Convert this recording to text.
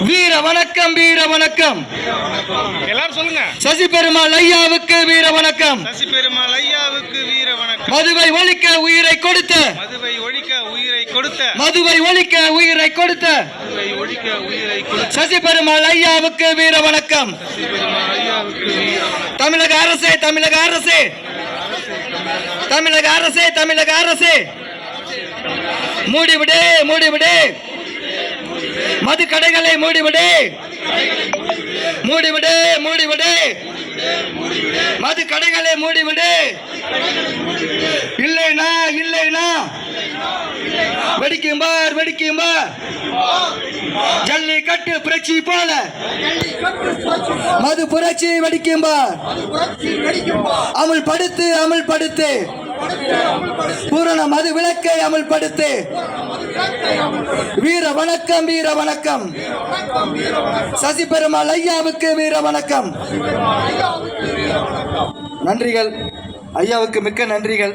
வீர வணக்கம் வீர வணக்கம். எல்லாரும் சொல்லுங்க. சசி பெருமாள் ஐயாவுக்கு வீர வணக்கம். சசி பெருமாள் ஐயாவுக்கு வீர வணக்கம். மதுவை ஒழிக்க உயிரை கொடுத்த. மதுவை ஒழிக்க உயிரை கொடுத்த. மதுவை ஒழிக்க உயிரை கொடுத்த. மதுவை ஒழிக்க உயிரை கொடுத்த. சசி பெருமாள் ஐயாவுக்கு வீர வணக்கம். சசி பெருமாள் ஐயாவுக்கு வீர வணக்கம். தமிழக அரசே தமிழக அரசே. தமிழக அரசே தமிழக அரசே. மூடிவிடு மூடிவிடு. மது கடைகளை மூடிவிடு. மூடிவிடு மூடிவிடு. மது கடைகளை மூடிவிடு. இல்லைனா இல்லைனா. வெடிக்கும் பார் வெடிக்கும் பார். ஜல்லிக்கட்டு புரட்சி போல. மது புரட்சி வெடிக்கும் பார். அமல் படுத்து பூரண மது விளக்கை அமுல்படுத்து வீர வணக்கம் வீர வணக்கம் சசி பெருமாள் ஐயாவுக்கு வீர வணக்கம் நன்றிகள். ஐயாவுக்கு மிக்க நன்றிகள்.